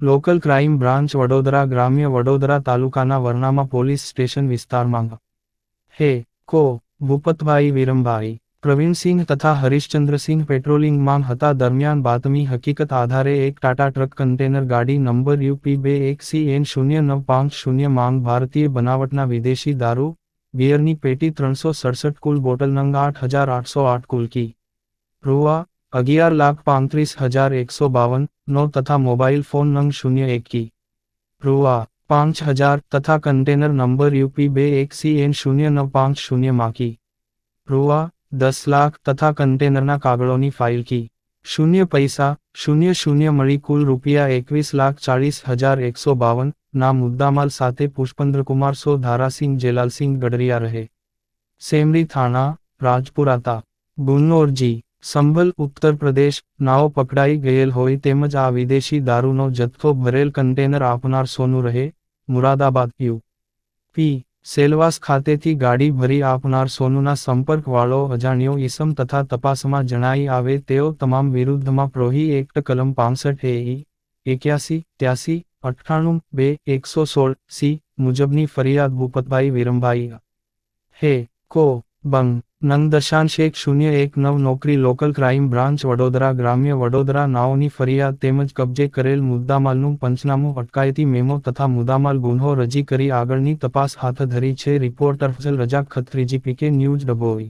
Local crime branch Vadodara ગ્રામ્ય વડોદરા તાલુકાના વરનામાં police station વિસ્તારમાં. હે, કો, ભૂપતભાઈ વિરમભાઈ, પ્રવીણસિંહ તથા હરીશચંદ્રસિંહ પેટ્રોલિંગમાં હતા દરમિયાન બાતમી હકીકત આધારે એક ટાટા ટ્રક કન્ટેનર ગાડી નંબર યુપી બે એક સી એન શૂન્ય નવ પાંચ શૂન્ય માંગ ભારતીય બનાવટના વિદેશી દારૂ બિયરની પેટી ત્રણસો સડસઠ કુલ બોટલ નંગ આઠ હજાર આઠસો આઠ કુલ કી. રૂવા અગિયાર લાખ પાંત્રીસ હજાર એકસો બાવન નો તથા મોબાઈલ ફોન નંગ શૂન્ય એક. રૂવા પાંચ હજાર તથા કન્ટેનર નંબર યુપી બે એક સી એન શૂન્ય નવ પાંચ શૂન્ય માકી. રૂઆ, દસ લાખ તથા કન્ટેનરના કાગળોની ફાઇલ કી. શૂન્ય પૈસા, શૂન્ય શૂન્ય મળી કુલ રૂપિયા એકવીસ લાખ ચાળીસ હજાર એકસો બાવન ના મુદ્દામાલ સાથે પુષ્પેન્દ્રકુમાર સો ધારાસિંહ જેલાલસિંહ ગડરિયા રહે. સેમરી થાણા, રાજપુરાતા. ગુન્નોરજી સંભલ ઉત્તર પ્રદેશ, નાઓ પકડાઈ ગયેલ હોય તેમજ આ વિદેશી દારૂનો જથ્થો ભરેલ કન્ટેનર આપનાર સોનું રહે, મુરાદાબાદ, યુ. પી. સેલવાસ ખાતેથી ગાડી ભરી આપનાર સોનુના સંપર્કવાળો અજાણ્યો ઈસમ તથા તપાસમાં જણાઈ આવે તેઓ તમામ વિરુદ્ધમાં પ્રોહી એક્ટ કલમ પાંસઠ એ એક્યાસી, ત્યાસી, અઠ્ઠાણું, બે, એકસો સોળ સી મુજબની ફરિયાદ ભૂપતભાઈ વિરમભાઈ. હે, કો, બંગ. નંગ દશાંશ એક શૂન્ય એક નવ નોકરી લોકલ ક્રાઇમ બ્રાન્ચ વડોદરા ગ્રામ્ય વડોદરા નાઓની ફરિયાદ તેમજ કબજે કરેલ મુદ્દામાલનું પંચનામું અટકાયતી મેમો તથા મુદ્દામાલ ગુન્હો રજી કરી આગળની તપાસ હાથ ધરી છે. રિપોર્ટર ફસલ રજા ખત્રીજી, પીકે ન્યૂઝ ડભોઈ.